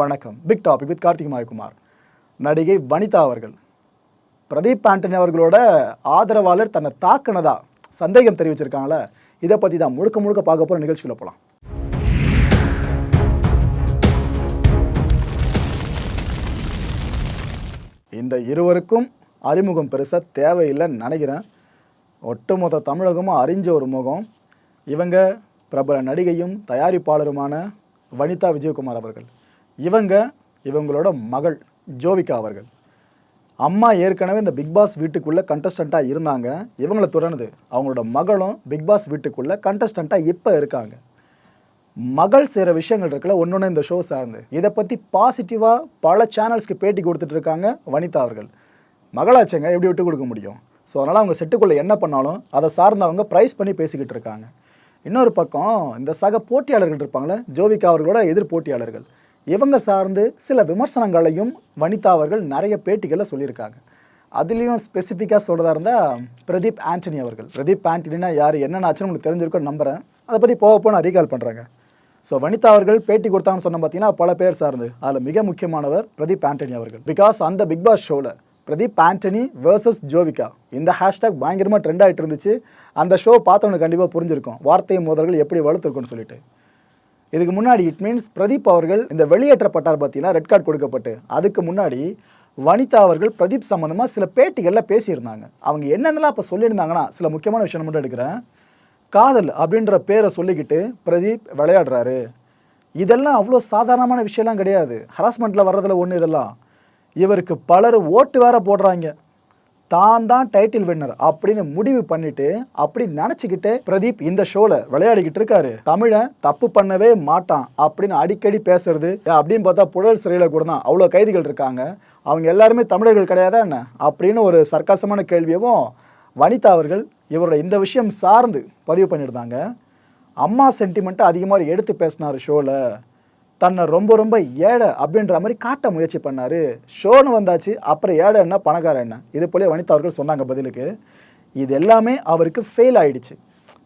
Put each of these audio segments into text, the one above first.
வணக்கம். Big topic with Karthik Mayakumar. நடிகை வனிதா அவர்கள். பிரதீப் ஆண்டனி அவர்களோட ஆதரவாளர் தன்னை தாக்குனதா சந்தேகம் தெரிவிச்சிருக்காங்களே? இதை பற்றி தான் முழுக்க முழுக்க பார்க்க போகிற நிகழ்ச்சியில் போகலாம் இந்த இருவருக்கும் அறிமுகம் பெருசாக தேவையில்லைன்னு நினைக்கிறேன். ஒட்டுமொத்த தமிழகமும் அறிஞ்ச ஒரு முகம். இவங்க பிரபல நடிகையும் தயாரிப்பாளருமான வனிதா விஜயகுமார் அவர்கள். இவங்க இவங்களோட மகள் ஜோவிகா அவர்கள். அம்மா ஏற்கனவே இந்த பிக் பாஸ் வீட்டுக்குள்ளே கண்டஸ்டண்ட்டாக இருந்தாங்க. இவங்கள தொடர்ந்து அவங்களோட மகளும் பிக் பாஸ் வீட்டுக்குள்ளே கண்டஸ்டண்ட்டாக இப்போ இருக்காங்க. மகள் செய்கிற விஷயங்கள் இருக்குல்ல ஒன்று ஒன்று இந்த ஷோ சார்ந்து. இதை பற்றி பாசிட்டிவாக பல சேனல்ஸ்க்கு பேட்டி கொடுத்துட்டு இருக்காங்க வனிதா அவர்கள். மகளாச்சங்க எப்படி விட்டு கொடுக்க முடியும்? ஸோ அதனால் அவங்க செட்டுக்குள்ளே என்ன பண்ணாலும் அதை சார்ந்து அவங்க ப்ரைஸ் பண்ணி பேசிக்கிட்டு இருக்காங்க. இன்னொரு பக்கம் இந்த சக போட்டியாளர்கள் இருப்பாங்களே ஜோவிகா அவர்களோட எதிர் போட்டியாளர்கள். இவங்க சார்ந்து சில விமர்சனங்களையும் வனிதா அவர்கள் நிறைய பேட்டிகளில் சொல்லியிருக்காங்க. அதுலேயும் ஸ்பெசிஃபிக்காக சொல்கிறதா இருந்தால் பிரதீப் ஆண்டனி அவர்கள். பிரதீப் ஆண்டனினா யார் என்னென்ன ஆச்சுன்னு உங்களுக்கு தெரிஞ்சிருக்கோன்னு நம்புகிறேன் அதை பற்றி போக போக நான் ரீகால் பண்ணுறேங்க ஸோ வனிதா அவர்கள் பேட்டி கொடுத்தாங்கன்னு சொன்ன பார்த்தீங்கன்னா பல பேர் சார்ந்து. அதில் மிக முக்கியமானவர் பிரதீப் ஆண்டனி அவர்கள். பிகாஸ் அந்த பிக் பாஸ் ஷோவில் பிரதீப் ஆண்டனி வேர்சஸ் ஜோவிகா. இந்த ஹேஷ்டாக் பயங்கரமாக ட்ரெண்ட் ஆகிட்டு இருந்துச்சு. அந்த ஷோ பார்த்தவனுக்கு கண்டிப்பாக புரிஞ்சிருக்கும். வார்த்தை மோதல்கள் எப்படி வளர்த்துருக்குன்னு சொல்லிட்டு. இதுக்கு முன்னாடி இட் மீன்ஸ் பிரதீப் அவர்கள் இந்த வெளியேற்றப்பட்டார் பார்த்தீங்கன்னா ரெட் கார்டு கொடுக்கப்பட்டு அதுக்கு முன்னாடி வனிதா அவர்கள் பிரதீப் சம்மந்தமாக சில பேட்டிகளில் பேசியிருந்தாங்க. அவங்க என்னென்னலாம் அப்போ சொல்லியிருந்தாங்கன்னா சில முக்கியமான விஷயம் மட்டும் எடுக்கிறேன். காதல் அப்படின்ற பேரை சொல்லிக்கிட்டு பிரதீப் விளையாடுறாரு. இதெல்லாம் அவ்வளோ சாதாரணமான விஷயம்லாம் கிடையாது. ஹராஸ்மெண்ட்டில் வர்றதில் ஒன்று இதெல்லாம். இவருக்கு பலர் ஓட்டு வேற போடுறாங்க. தான் தான் டைட்டில் வின்னர் அப்படின்னு முடிவு பண்ணிட்டு அப்படி நினச்சிக்கிட்டு பிரதீப் இந்த ஷோவில் விளையாடிக்கிட்டு இருக்காரு. தமிழை தப்பு பண்ணவே மாட்டான் அப்படின்னு அடிக்கடி பேசுறது. அப்படின்னு பார்த்தா புழல் சிறையில் கூட தான் அவ்வளோ கைதிகள் இருக்காங்க. அவங்க எல்லாருமே தமிழர்கள் கிடையாதா என்ன? அப்படின்னு ஒரு சர்க்காசமான கேள்வியவும் வனிதா அவர்கள் இவரோட இந்த விஷயம் சார்ந்து பதிவு பண்ணியிருந்தாங்க. அம்மா சென்டிமெண்ட்டை அதிகமாக எடுத்து பேசினார் ஷோவில் தன்னை ரொம்ப ரொம்ப ஏழை அப்படின்ற மாதிரி காட்ட முயற்சி பண்ணார். ஷோன்னு வந்தாச்சு அப்புறம் ஏழை என்ன பணக்கார என்ன? இது போலே வனிதா அவர்கள் சொன்னாங்க பதிலுக்கு. இது எல்லாமே அவருக்கு ஃபெயில் ஆயிடுச்சு.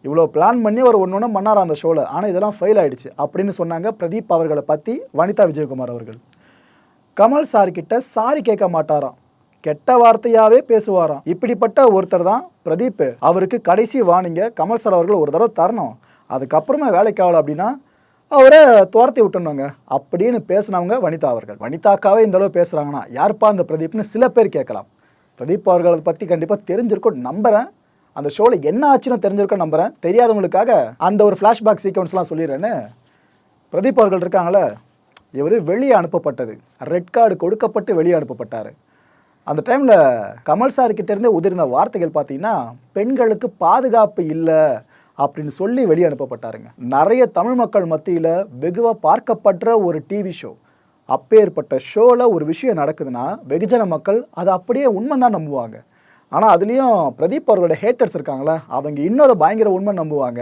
இவ்வளோ பிளான் பண்ணி அவர் ஒன்று ஒன்று பண்ணார் அந்த ஷோவில் ஆனால் இதெல்லாம் ஃபெயில் ஆயிடுச்சு அப்படின்னு சொன்னாங்க பிரதீப் அவர்களை பற்றி வனிதா விஜயகுமார் அவர்கள். கமல் சார்கிட்ட சாரி கேட்க மாட்டாராம். கெட்ட வார்த்தையாகவே பேசுவாராம். இப்படிப்பட்ட ஒருத்தர் தான் பிரதீப். அவருக்கு கடைசி வாணிங்க கமல் சார் அவர்கள் ஒரு தடவை தரணும். அதுக்கப்புறமா வேலைக்கு ஆகலை அப்படின்னா அவரை துரத்தி விட்டுணுங்க அப்படின்னு பேசினவங்க வனிதா அவர்கள். வனிதாக்காவே இந்த அளவு பேசுகிறாங்கன்னா யார்ப்பா அந்த பிரதீப்னு சில பேர் கேட்கலாம். பிரதீப் அவர்களை பற்றி கண்டிப்பாக தெரிஞ்சிருக்கும் நம்புகிறேன் அந்த ஷோவில் என்ன ஆச்சுன்னு தெரிஞ்சிருக்கோம் நம்புகிறேன் தெரியாதவங்களுக்காக அந்த ஒரு ஃப்ளாஷ்பேக் சீக்வன்ஸ்லாம் சொல்லிடுறேன்னு பிரதீப் அவர்கள் இருக்காங்களே இவர் வெளியே அனுப்பப்பட்டது. ரெட் கார்டு கொடுக்கப்பட்டு வெளியே அனுப்பப்பட்டார். அந்த டைமில் கமல் சார்கிட்டேருந்து உதிர்ந்த வார்த்தைகள் பார்த்தீங்கன்னா பெண்களுக்கு பாதுகாப்பு இல்லை அப்படின்னு சொல்லி வெளியே அனுப்பப்பட்டாருங்க நிறைய தமிழ் மக்கள் மத்தியில் வெகுவாக பார்க்கப்படுற ஒரு டிவி ஷோ அப்பேற்பட்ட ஷோவில் ஒரு விஷயம் நடக்குதுன்னா வெகுஜன மக்கள் அதை அப்படியே உண்மை தான் நம்புவாங்க. ஆனால் அதுலேயும் பிரதீப் அவர்களோட ஹேட்டர்ஸ் இருக்காங்களே அவங்க இன்னும் அதை பயங்கர உண்மை நம்புவாங்க.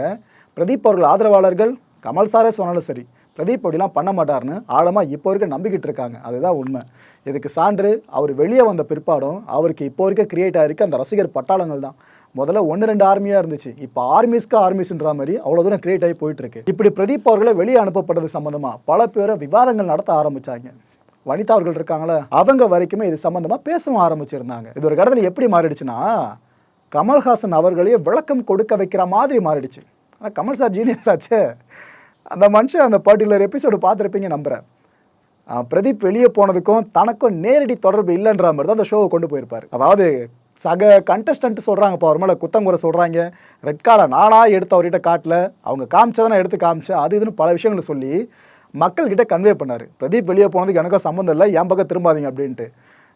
பிரதீப் அவர்கள் ஆதரவாளர்கள் கமல் சாரே சொன்னாலும் சரி பிரதீப் அப்படிலாம் பண்ண மாட்டார்னு ஆழமாக இப்போ வரைக்கும் நம்பிக்கிட்டு இருக்காங்க. அதுதான் உண்மை. இதுக்கு சான்று அவர் வெளியே வந்த பிற்பாடும் அவருக்கு இப்போ வரைக்கும் கிரியேட் ஆகிருக்கு அந்த ரசிகர் பட்டாளங்கள் தான். முதல்ல ஒன்று ரெண்டு ஆர்மியாக இருந்துச்சு. இப்போ ஆர்மிஸ்க்கு ஆர்மிஸ்ன்ற மாதிரி அவ்வளோ தூரம் கிரியேட் ஆகி போயிட்டுருக்கு. இப்படி பிரதீப் அவர்களை வெளியே அனுப்பப்பட்டது சம்மந்தமாக பல பேரை விவாதங்கள் நடத்த ஆரம்பிச்சாங்க. வனிதா அவர்கள் இருக்காங்களே அவங்க வரைக்குமே இது சம்மந்தமாக பேசவும் ஆரம்பிச்சிருந்தாங்க. இது ஒரு கடத்தில் எப்படி மாறிடுச்சுன்னா கமல்ஹாசன் அவர்களையே விளக்கம் கொடுக்க வைக்கிற மாதிரி மாறிடுச்சு. ஆனால் கமல் சார் ஜீனியஸ் ஆச்சே. அந்த மனுஷன் அந்த பர்டிகுலர் எபிசோடு பார்த்துருப்பீங்க நம்புகிறேன் பிரதீப் வெளியே போனதுக்கும் தனக்கும் நேரடி தொடர்பு இல்லைன்ற மாதிரி தான் அந்த ஷோவை கொண்டு போயிருப்பார். அதாவது சக கண்டஸ்டன்ட் சொல்கிறாங்க இப்போ அவர் மேலே குத்தங்குறை சொல்கிறாங்க ரெட் கார்டை நானாக எடுத்து அவர்கிட்ட காட்டல. அவங்க காமிச்சதை எடுத்து காமிச்சேன். அது இதுன்னு பல விஷயங்களை சொல்லி மக்கள்கிட்ட கன்வே பண்ணார். பிரதீப் வெளியே போனதுக்கு எனக்கும் சம்மந்தம் இல்லை. என் பக்கம் திரும்பாதீங்க அப்படின்ட்டு.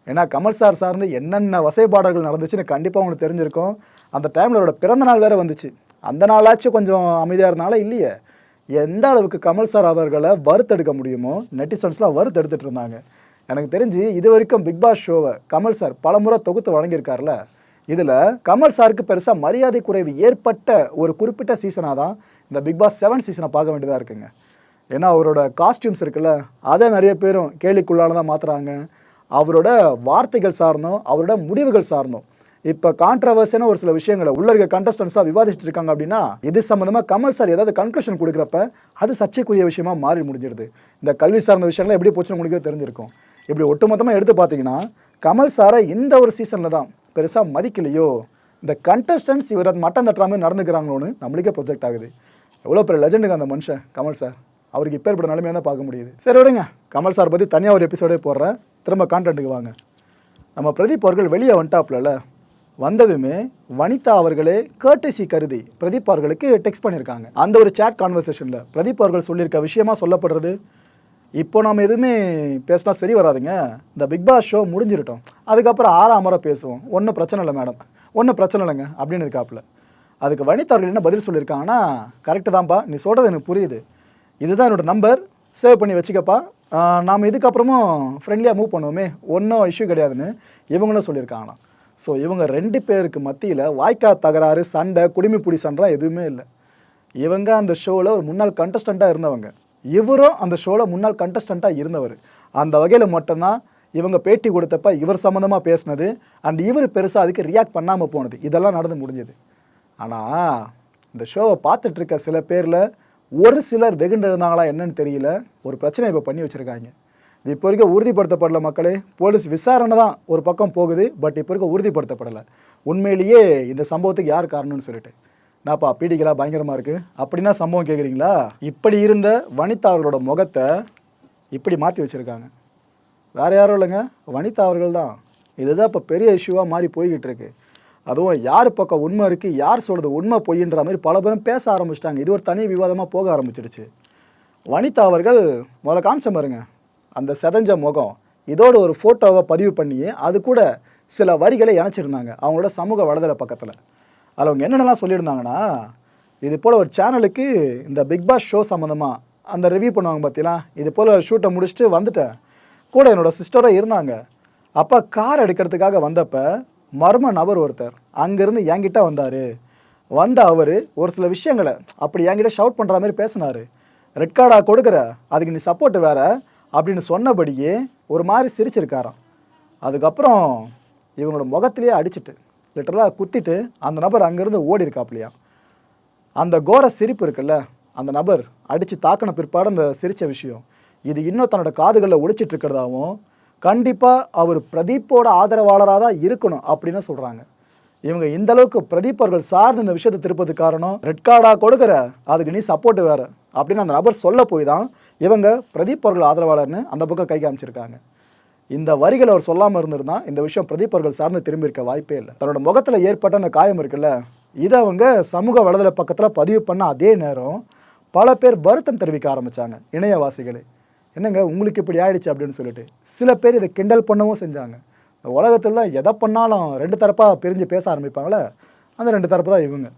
ஏன்னா கமல் சார் சார்ந்து என்னென்ன வசைபாடல்கள் நடந்துச்சுன்னு கண்டிப்பாக உங்களுக்கு தெரிஞ்சிருக்கும். அந்த டைமில் அவரோட பிறந்த நாள் வேறு வந்துச்சு. அந்த நாளாச்சும் கொஞ்சம் அமைதியாக இருந்தாலும் இல்லையே. எந்த அளவுக்கு கமல் சார் அவர்களை வறுத்தெடுக்க முடியுமோ நெட்டிசன்ஸ்லாம் வறுத்தெடுத்துட்டு இருந்தாங்க எனக்கு தெரிஞ்சு இது வரைக்கும் பிக் பாஸ் ஷோவை கமல் சார் பலமுறை தொகுத்து வழங்கியிருக்கார்ல இதில் கமல் சாருக்கு பெருசாக மரியாதை குறைவு ஏற்பட்ட ஒரு குறிப்பிட்ட சீசனாக தான் இந்த பிக் பாஸ் செவன் சீசனை பார்க்க வேண்டியதாக இருக்குங்க. ஏன்னா அவரோட காஸ்டியூம்ஸ் இருக்குல்ல அதை நிறைய பேரும் கேலிக்குள்ளானதாக மாற்றுறாங்க அவரோட வார்த்தைகள் சார்ந்தும் அவரோட முடிவுகள் சார்ந்தும் இப்போ கான்ட்ரவர்ஸான ஒரு சில விஷயங்களை உள்ள இருக்க கண்டஸ்டன்ஸ்லாம் விவாதிச்சுட்டு இருக்காங்க அப்படின்னா இது சம்மந்தமாக கமல் சார் ஏதாவது கன்க்ளூஷன் கொடுக்குறப்ப அது சர்ச்சைக்குரிய விஷயமா மாறி முடிஞ்சிடுது இந்த கல்வி சார்ந்த விஷயம்லாம் எப்படி போச்சுன்னு உங்களுக்கு தெரிஞ்சிருக்கும். இப்படி ஒட்டுமொத்தமாக எடுத்து பார்த்தீங்கன்னா கமல் சாரை இந்த ஒரு சீசனில் தான் பெருசாக மதிக்கலையோ இந்த கண்டஸ்டன்ஸ் இவர் மட்டம் தட்டுற மாதிரி நடந்துக்கிறாங்களோன்னு நம்மளுக்கே ப்ரொஜெக்ட் ஆகுது. எவ்வளோ பெரிய லெஜண்டுங்க அந்த மனுஷன் கமல் சார் அவருக்கு இப்போ ஏற்பட்ட நிலைமையாக தான் பார்க்க முடியுது. சரி விடுங்க. கமல் சார் பற்றி தனியாக ஒரு எபிசோடே போடுறேன். திரும்ப கான்டென்ட்டுக்கு வாங்க. நம்ம பிரதீப் அவர்கள் வெளியே வந்துட்டாப்லல வந்ததுமே வனிதா அவர்களே கேர்டசி கருதி பிரதீப் அவர்களுக்கு டெக்ஸ்ட் பண்ணியிருக்காங்க அந்த ஒரு சேட் கான்வர்சேஷனில் பிரதீப் அவர்கள் சொல்லியிருக்க விஷயமா சொல்லப்படுறது? இப்போ நாம் எதுவுமே பேசினா சரி வராதுங்க. இந்த பிக் பாஸ் ஷோ முடிஞ்சிருட்டோம். அதுக்கப்புறம் ஆறாம் முறை பேசுவோம். ஒன்றும் பிரச்சனை இல்லை மேடம் ஒன்றும் பிரச்சனை இல்லைங்க அப்படின்னு இருக்காப்புல. அதுக்கு வனிதா அவர்கள் என்ன பதில் சொல்லியிருக்காங்கன்னா கரெக்டு தான்ப்பா நீ சொல்கிறது எனக்கு புரியுது. இதுதான் என்னோட நம்பர் சேவ் பண்ணி வச்சுக்கப்பா. நாம் இதுக்கப்புறமும் ஃப்ரெண்ட்லியாக மூவ் பண்ணுவோமே. ஒன்றும் இஷ்யூ கிடையாதுன்னு இவங்களும் சொல்லியிருக்காங்களாம். ஸோ இவங்க ரெண்டு பேருக்கு மத்தியில் வாய்க்கா தகராறு சண்டை குடிமிப்புடி சண்டைலாம் எதுவுமே இல்லை. இவங்க அந்த ஷோவில் ஒரு முன்னாள் கண்டஸ்டண்ட்டாக இருந்தவங்க. இவரும் அந்த ஷோவில் முன்னாள் கண்டஸ்டண்ட்டாக இருந்தவர். அந்த வகையில் மட்டும்தான் இவங்க பேட்டி கொடுத்தப்ப இவர் சம்மந்தமாக பேசினது அண்ட் இவர் பெருசாக அதுக்கு ரியாக்ட் பண்ணாமல் போனது. இதெல்லாம் நடந்து முடிஞ்சது. ஆனால் இந்த ஷோவை பார்த்துட்ருக்க சில பேரில் ஒரு சிலர் வெகுண்டு இருந்தாங்களா என்னன்னு தெரியல. ஒரு பிரச்சனை இப்போ பண்ணி வச்சுருக்காங்க. இது இப்போ வரைக்கும் உறுதிப்படுத்தப்படல மக்களே. போலீஸ் விசாரணை தான் ஒரு பக்கம் போகுது பட் இப்போ வரைக்கும் உறுதிப்படுத்தப்படலை. உண்மையிலேயே இந்த சம்பவத்துக்கு யார் காரணம்னு சொல்லிட்டு. நாப்பா பீடிகளா பயங்கரமாக இருக்குது அப்படின்னா சம்பவம் கேட்குறீங்களா இப்படி இருந்த வனிதா அவர்களோட முகத்தை இப்படி மாற்றி வச்சுருக்காங்க. வேறு யாரும் இல்லைங்க வனிதா அவர்கள் தான். இதுதான் இப்போ பெரிய இஷ்யூவாக மாறி போய்கிட்டு இருக்கு. அதுவும் யார் பக்கம் உண்மை இருக்குது யார் சொல்கிறது உண்மை பொய்ன்ற மாதிரி பல பேரும் பேச ஆரம்பிச்சிட்டாங்க. இது ஒரு தனி விவாதமாக போக ஆரம்பிச்சிடுச்சு. வனிதா அவர்கள் முதல்ல காமிச்ச பாருங்க. அந்த செதஞ்ச முகம் இதோட ஒரு ஃபோட்டோவை பதிவு பண்ணி அது கூட சில வரிகளை இணைச்சிருந்தாங்க அவங்களோட சமூக வலைதள பக்கத்தில். அதில் அவங்க என்னென்னலாம் சொல்லியிருந்தாங்கன்னா இது போல் ஒரு சேனலுக்கு இந்த பிக் பாஸ் ஷோ சம்மந்தமாக அந்த ரிவ்யூ பண்ணுவாங்க பார்த்தீங்களா இது போல் ஷூட்டை முடிச்சுட்டு வந்துட்டேன். கூட என்னோட சிஸ்டராக இருந்தாங்க. அப்போ கார் எடுக்கிறதுக்காக வந்தப்போ மர்ம நபர் ஒருத்தர் அங்கேருந்து என்கிட்ட வந்தார். வந்த அவர் ஒரு சில விஷயங்களை அப்படி என்கிட்ட ஷவுட் பண்ணுற மாதிரி பேசினார். ரெட் கார்டாக கொடுக்குற அதுக்கு நீ சப்போர்ட் வேறு அப்படின்னு சொன்னபடியே ஒரு மாதிரி சிரிச்சிருக்காராம். அதுக்கப்புறம் இவங்களோட முகத்திலேயே அடிச்சிட்டு லிட்டரலாக குத்திட்டு அந்த நபர் அங்கேருந்து ஓடி இருக்காப்லையா அந்த கோர சிரிப்பு இருக்குல்ல அந்த நபர் அடித்து தாக்கின பிற்பாடு அந்த சிரித்த விஷயம். இது இன்னும் தன்னோட காதுகளில் ஒழிச்சிட்டு இருக்கிறதாவும் கண்டிப்பாக அவர் பிரதீப்போட ஆதரவாளராக தான் இருக்கணும் அப்படின்னு சொல்கிறாங்க இவங்க இந்த அளவுக்கு பிரதீப் அவர்கள் சார்ந்து இந்த விஷயத்தை திருப்பதுக்கு காரணம் ரெட் கார்டாக கொடுக்குற அதுக்கு நீ சப்போர்ட் வேறு அப்படின்னு அந்த நபர் சொல்ல போய் தான் இவங்க பிரதீப் அவர்கள் ஆதரவாளர்னு அந்த பக்கம் கை காமிச்சிருக்காங்க. இந்த வரிகள் அவர் சொல்லாமல் இருந்திருந்தா இந்த விஷயம் பிரதீப் அவர்கள் சார்ந்து திரும்பி இருக்க வாய்ப்பே இல்லை. தன்னோட முகத்தில் ஏற்பட்ட அந்த காயம் இருக்குல்ல இதை அவங்க சமூக வலைதள பக்கத்தில் பதிவு பண்ண அதே நேரம் பல பேர் வருத்தம் தெரிவிக்க ஆரம்பித்தாங்க இணையவாசிகளே. என்னங்க உங்களுக்கு இப்படி ஆயிடுச்சு அப்படின்னு சொல்லிட்டு. சில பேர் இதை கிண்டல் பண்ணவும் செஞ்சாங்க. இந்த உலகத்தில் எதை பண்ணாலும் ரெண்டு தரப்பாக பிரிஞ்சு பேச ஆரம்பிப்பாங்களே அந்த ரெண்டு தரப்பு தான் இவங்க.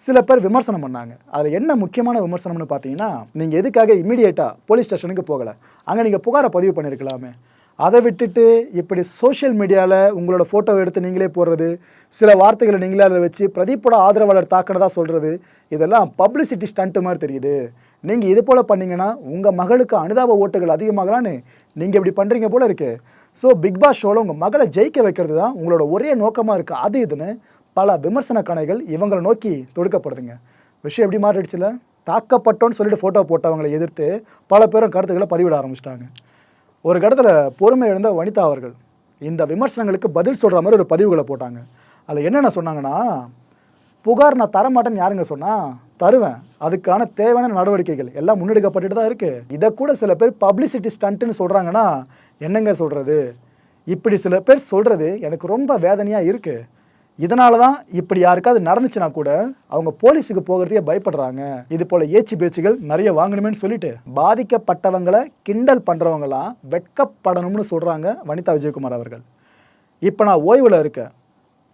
சில பேர் விமர்சனம் பண்ணாங்க. அதில் என்ன முக்கியமான விமர்சனம்னு பார்த்தீங்கன்னா நீங்கள் எதுக்காக இமீடியேட்டாக போலீஸ் ஸ்டேஷனுக்கு போகலை? அங்கே நீங்கள் புகாரை பதிவு பண்ணியிருக்கலாமே அதை விட்டுட்டு இப்படி சோஷியல் மீடியாவில் உங்களோட ஃபோட்டோவை எடுத்து நீங்களே போடுறது சில வார்த்தைகளை நீங்களே அதில் வச்சு பிரதீப்போட ஆதரவாளர் தாக்கினதாக சொல்கிறது இதெல்லாம் பப்ளிசிட்டி ஸ்டண்ட்டு மாதிரி தெரியுது. நீங்கள் இது போல் பண்ணீங்கன்னா உங்கள் மகளுக்கு அனுதாப ஓட்டுகள் அதிகமாகலான்னு நீங்கள் இப்படி பண்ணுறீங்க போல இருக்குது ஸோ பிக் பாஸ் ஷோவில் உங்கள் மகளை ஜெயிக்க வைக்கிறது தான் உங்களோட ஒரே நோக்கமாக இருக்குது அது இதுன்னு பல விமர்சன கணைகள் இவங்களை நோக்கி தொடுக்கப்படுதுங்க. விஷயம் எப்படி மாறிடுச்சுல? தாக்கப்பட்டோன்னு சொல்லிட்டு ஃபோட்டோ போட்டவங்களை எதிர்த்து பல பேரும் கருத்துக்களை பதிவிட ஆரம்பிச்சிட்டாங்க. ஒரு கடத்தில் பொறுமை இழந்த வனிதா அவர்கள் இந்த விமர்சனங்களுக்கு பதில் சொல்கிற மாதிரி ஒரு பதிவுகளை போட்டாங்க. அதில் என்னென்ன சொன்னாங்கன்னா புகார் நான் தரமாட்டேன்னு யாருங்க சொன்னால் தருவேன். அதுக்கான தேவையான நடவடிக்கைகள் எல்லாம் முன்னெடுக்கப்பட்டுட்டு தான் இருக்குது இதை கூட சில பேர் பப்ளிசிட்டி ஸ்டண்ட்டுன்னு சொல்கிறாங்கன்னா என்னங்க சொல்கிறது இப்படி சில பேர் சொல்கிறது எனக்கு ரொம்ப வேதனையாக இருக்குது இதனால தான் இப்படி யாருக்காவது நடந்துச்சுன்னா கூட அவங்க போலீஸுக்கு போகிறதுக்கே பயப்படுறாங்க. இது போல ஏச்சு பேச்சுகள் நிறைய வாங்கணுமேன்னு சொல்லிட்டு பாதிக்கப்பட்டவங்களை கிண்டல் பண்ணுறவங்களாம் வெட்கப்படணும்னு சொல்கிறாங்க வனிதா விஜயகுமார் அவர்கள். இப்போ நான் ஓய்வில் இருக்கேன்.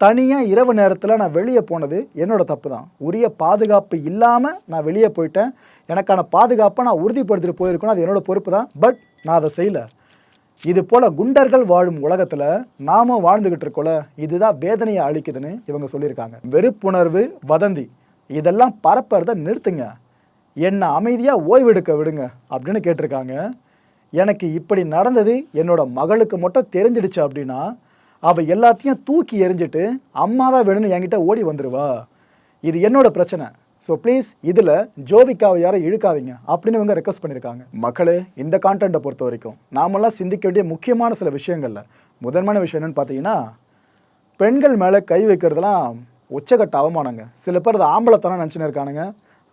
தனியாக இரவு நேரத்தில் நான் வெளியே போனது என்னோட தப்பு தான் உரிய பாதுகாப்பு இல்லாமல் நான் வெளியே போயிட்டேன். எனக்கான பாதுகாப்பை நான் உறுதிப்படுத்திட்டு போயிருக்கணும் அது என்னோட பொறுப்பு தான் பட் நான் அதை செய்யலை. இது போல் குண்டர்கள் வாழும் உலகத்தில் நாம வாழ்ந்துக்கிட்டு இருக்கோல இதுதான் வேதனையை அளிக்குதுன்னு இவங்க சொல்லியிருக்காங்க. வெறுப்புணர்வு வதந்தி இதெல்லாம் பரப்புறத நிறுத்துங்க. என்னை அமைதியாக ஓய்வெடுக்க விடுங்க அப்படின்னு கேட்டிருக்காங்க. எனக்கு இப்படி நடந்தது என்னோட மகளுக்கு மட்டும் தெரிஞ்சிடுச்சு அப்படின்னா அவள் எல்லாத்தையும் தூக்கி எறிஞ்சிட்டு அம்மா தான் வேணும்னு என்கிட்ட ஓடி வந்துடுவா இது என்னோட பிரச்சனை. ஸோ ப்ளீஸ் இதில் ஜோவிக்காவை யாரும் இழுக்காதீங்க அப்படின்னு இவங்க ரெக்வஸ்ட் பண்ணியிருக்காங்க மக்களே இந்த கான்டென்ட்டை பொறுத்த வரைக்கும் நாமெல்லாம் சிந்திக்க வேண்டிய முக்கியமான சில விஷயங்களில் முதன்மையான விஷயம் என்னன்னு பார்த்தீங்கன்னா பெண்கள் மேலே கை வைக்கிறதுலாம் உச்சகட்ட அவமானங்க. சில பேர் அதை ஆம்பளத்தனம் நினச்சின்னு இருக்கானுங்க.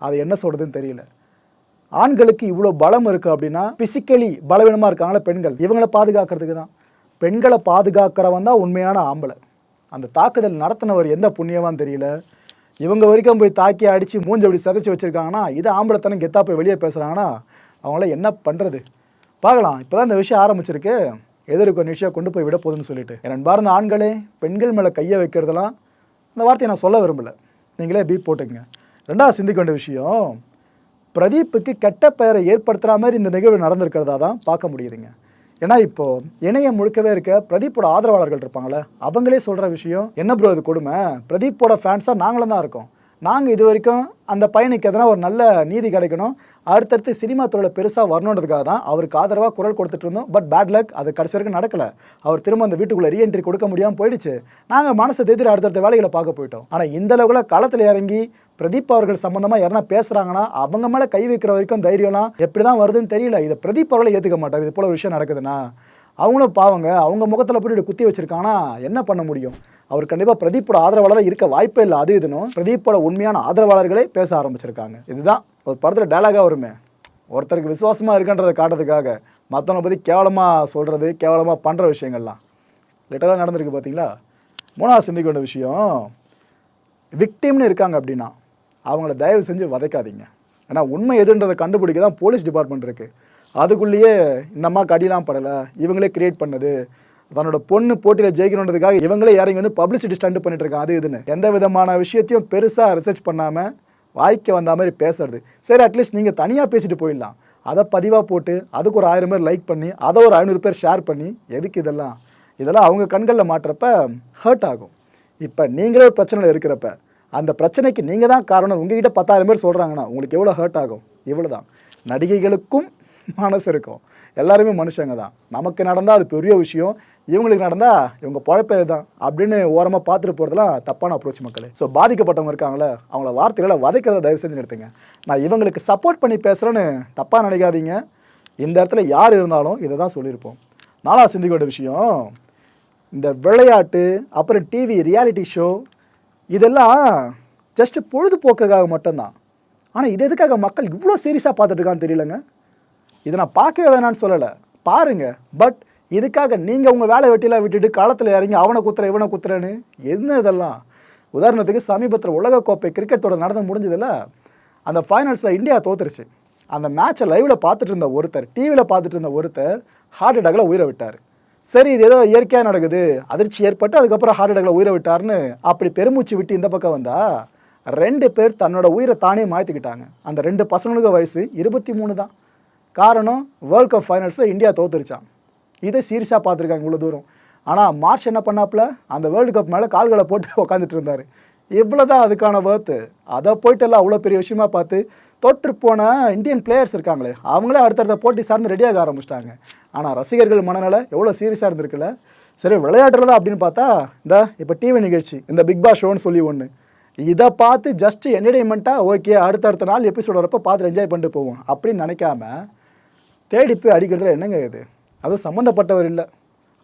அது என்ன சொல்கிறதுன்னு தெரியல. ஆண்களுக்கு இவ்வளோ பலம் இருக்குது அப்படின்னா பிசிக்கலி பலவீனமாக இருக்காங்களே பெண்கள். இவங்களை பாதுகாக்கிறதுக்கு தான். பெண்களை பாதுகாக்கிறவன் தான் உண்மையான ஆம்பளை. அந்த தாக்குதல் நடத்தினவர் எந்த புண்ணியவான்னு தெரியல. இவங்க வரைக்கும் போய் தாக்கி அடித்து மூஞ்சி அப்படி சதைச்சி வச்சுருக்காங்கன்னா இது ஆம்பளைத்தனம் கெத்தா போய் வெளியே பேசுகிறாங்கன்னா அவங்கள என்ன பண்ணுறது பார்க்கலாம். இப்போ தான் இந்த விஷயம் ஆரம்பிச்சிருக்கு. எதிர்க்கு ஒரு விஷயம் கொண்டு போய் விட போகுதுன்னு சொல்லிட்டு. என் அன்பார்ந்த ஆண்களே பெண்கள் மேலே கையை வைக்கிறதெல்லாம் அந்த வார்த்தையை நான் சொல்ல விரும்பல. நீங்களே பீப் போட்டுக்கங்க. ரெண்டாவது சிந்திக்க வேண்டிய விஷயம் பிரதீப்புக்கு கெட்ட பெயரை ஏற்படுத்துகிற மாதிரி இந்த நிகழ்வு நடந்திருக்கிறதா தான் பார்க்க முடியுதுங்க. ஏன்னா இப்போ இணையம் முழுக்கவே இருக்க பிரதீப்போட ஆதரவாளர்கள் இருப்பாங்களே அவங்களே சொல்கிற விஷயம் என்ன ப்ரோ இது கொடுமை? பிரதீப்போட ஃபேன்ஸாக நாங்களும் தான் இருக்கோம். நாங்கள் இது வரைக்கும் அந்த பையனுக்கு எதனா ஒரு நல்ல நீதி கிடைக்கணும். அடுத்தடுத்து சினிமா துறையில் பெருசாக வரணுன்றதுக்காக தான் அவருக்கு ஆதரவாக குரல் கொடுத்துட்டு இருந்தோம். பட் பேட் லக் அது கடைசி வரைக்கும் நடக்கலை. அவர் திரும்ப அந்த வீட்டுக்குள்ளே ரீஎன்ட்ரி கொடுக்க முடியாமல் போயிடுச்சு. நாங்கள் மனசை தேத்திட்டு அடுத்தடுத்த வேலைகளை பார்க்க போயிட்டோம். ஆனால் இந்த அளவுக்கு களத்தில் இறங்கி பிரதீப் அவர்கள் சம்மந்தமாக யாரா பேசுகிறாங்கன்னா அவங்க மேலே கை வைக்கிற வரைக்கும் தைரியம்லாம் எப்படி தான் வருதுன்னு தெரியல. இதை பிரதீப் அவர்களை ஏற்றுக்க மாட்டார். இது போல ஒரு விஷயம் நடக்குதுன்னா அவங்களும் பாவங்க அவங்க முகத்தில் போட்டு குத்தி வச்சிருக்காங்கன்னா என்ன பண்ண முடியும்? அவர் கண்டிப்பாக பிரதீப்போட ஆதரவாளராக இருக்க வாய்ப்பே இல்லை. அது இதுனும் பிரதீப்போட உண்மையான ஆதரவாளர்களே பேச ஆரம்பிச்சிருக்காங்க. இதுதான் ஒரு படத்தில் டயலாகாக வருமே. ஒருத்தருக்கு விசுவாசமாக இருக்குன்றதை காட்டுறதுக்காக மற்றவனை பற்றி கேவலமாக சொல்கிறது கேவலமாக பண்ணுற விஷயங்கள்லாம். லிட்டராக நடந்திருக்கு பார்த்தீங்களா மூணாவது சிந்திக்க வேண்டிய விஷயம் விக்டிம்னு இருக்காங்க அப்படின்னா அவங்கள தயவு செஞ்சு வதைக்காதீங்க. ஏன்னா உண்மை எதுன்றதை கண்டுபிடிக்க தான் போலீஸ் டிபார்ட்மெண்ட் இருக்குது அதுக்குள்ளேயே இந்த அம்மா கடிலாம் படலை. இவங்களே கிரியேட் பண்ணது. தன்னோட பொண்ணு போட்டியில் ஜெயிக்கணுன்றதுக்காக இவங்களே இறங்கி வந்து பப்ளிசிட்டி ஸ்டண்ட் பண்ணிட்டு இருக்காங்க. அது இதுன்னு. எந்த விதமான விஷயத்தையும் பெருசாக ரிசர்ச் பண்ணாமல் வாய்க்க வந்த மாதிரி பேசுறது. சரி அட்லீஸ்ட் நீங்கள் தனியாக பேசிட்டு போயிடலாம். அதை பதிவாக போட்டு அதுக்கு ஒரு ஆயிரம் பேர் லைக் பண்ணி அதை ஒரு ஐநூறு பேர் ஷேர் பண்ணி எதுக்கு இதெல்லாம்? இதெல்லாம் அவங்க கண்களில் மாட்டுறப்ப ஹர்ட் ஆகும். இப்போ நீங்களே ஒரு பிரச்சனையில் இருக்கிறப்ப அந்த பிரச்சனைக்கு நீங்கள் தான் காரணம். உங்ககிட்ட பத்தாயிரம் பேர் சொல்கிறாங்கன்னா உங்களுக்கு எவ்வளோ ஹர்ட் ஆகும்? இவ்வளோ தான் நடிகைகளுக்கும் மனசு இருக்கும். எல்லாருமே மனுஷங்க தான். நமக்கு நடந்தால் அது பெரிய விஷயம். இவங்களுக்கு நடந்தால் இவங்க பழப்பே தான் அப்படின்னு ஓரமாக பார்த்துட்டு போகிறதுலாம் தப்பான அப்ரோச் மக்களே. ஸோ பாதிக்கப்பட்டவங்க இருக்காங்களே அவங்கள வார்த்தைகளை வதைக்கிறத தயவு செஞ்சு நிறுத்துங்க. நான் இவங்களுக்கு சப்போர்ட் பண்ணி பேசுகிறேன்னு தப்பாக நினைக்காதீங்க. இந்த இடத்துல யார் இருந்தாலும் இதை தான் சொல்லியிருப்போம். நானாக சிந்திக்க வேண்டிய விஷயம் இந்த விளையாட்டு அப்புறம் டிவி ரியாலிட்டி ஷோ இதெல்லாம் ஜஸ்ட்டு பொழுதுபோக்குக்காக மட்டும்தான். ஆனால் இது எதுக்காக மக்கள் இவ்வளோ சீரியஸாக பார்த்துட்டு இருக்கான்னு தெரியலங்க. இதை நான் பார்க்கவே வேணான்னு சொல்லலை. பாருங்க. பட் இதுக்காக நீங்கள் உங்கள் வேலை வெட்டிலாம் விட்டுட்டு காலத்தில் இறங்கி அவனை குத்துற இவனை குத்துறேன்னு என்ன இதெல்லாம்? உதாரணத்துக்கு சமீபத்தில் உலகக்கோப்பை கிரிக்கெட் தொடர் நடந்து முடிஞ்சதில்ல அந்த ஃபைனல்ஸில் இந்தியா தோத்துருச்சு. அந்த மேட்ச்சை லைவில் பார்த்துட்டு இருந்த ஒருத்தர் டிவியில் பார்த்துட்டு இருந்த ஒருத்தர் ஹார்ட் அட்டாக்ல உயிரை விட்டார். சரி இது ஏதோ இயற்கையாக நடக்குது. அதிர்ச்சி ஏற்பட்டு அதுக்கப்புறம் ஹார்ட் அட்டாக்ல உயிரை விட்டார்னு அப்படி பெருமூச்சு விட்டு இந்த பக்கம் வந்தால் ரெண்டு பேர் தன்னோட உயிரை தானே மாற்றிக்கிட்டாங்க அந்த ரெண்டு பசங்களுக்கு வயசு இருபத்தி மூணு தான். காரணம் வேர்ல்ட் கப் ஃபைனல்ஸில் இந்தியா தோத்துருச்சான் இதை சீரியஸாக பார்த்துருக்காங்க இவ்வளோ தூரம். ஆனால் மார்ச் என்ன பண்ணாப்புல? அந்த வேர்ல்டு கப் மேலே கால்களை போட்டு உட்காந்துட்டு இருந்தார். இவ்வளோ தான் அதுக்கான வேர்த்து அதை போயிட்டு எல்லாம் அவ்வளோ பெரிய விஷயமா பார்த்து தோற்று போன இந்தியன் பிளேயர்ஸ் இருக்காங்களே அவங்களே அடுத்தடுத்த போட்டி சார்ந்து ரெடியாக ஆரம்பிச்சிட்டாங்க. ஆனால் ரசிகர்கள் மனநிலை எவ்வளோ சீரியஸாக இருந்திருக்குல்ல? சரி விளையாடுறதா அப்படின்னு பார்த்தா இந்த இப்போ டிவி நிகழ்ச்சி இந்த பிக் பாஸ் ஷோன்னு சொல்லி ஒன்று இதை பார்த்து ஜஸ்ட் என்டர்டெயின்மெண்ட்டாக ஓகே அடுத்தடுத்த நாள் எபிசோட் வரப்போ பார்த்து என்ஜாய் பண்ணிட்டு போவோம் அப்படின்னு நினைக்காம தேடி போய் அடிக்கிறதுல என்னங்க இது? அதுவும் சம்மந்தப்பட்டவர் இல்லை.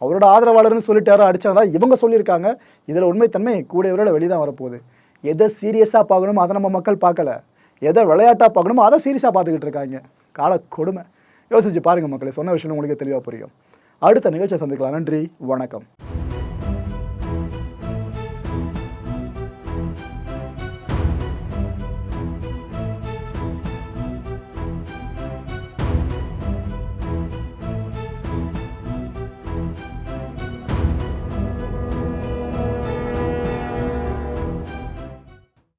அவரோட ஆதரவாளர்னு சொல்லிட்டு யாரோ தான் இவங்க சொல்லியிருக்காங்க. இதில் உண்மைத்தன்மை கூடியவரோட வெளியே தான் வரப்போகுது. எதை சீரியஸாக பார்க்கணுமோ அதை நம்ம மக்கள் பார்க்கல. எதை விளையாட்டாக பார்க்கணுமோ அதை சீரியஸாக பார்த்துக்கிட்டு இருக்காங்க. கால கொடுமை. யோசிச்சு பாருங்கள் மக்களை சொன்ன விஷயம் உங்களுக்கு தெளிவாக புரியும். அடுத்த நிகழ்ச்சியை சந்திக்கலாம். நன்றி வணக்கம்.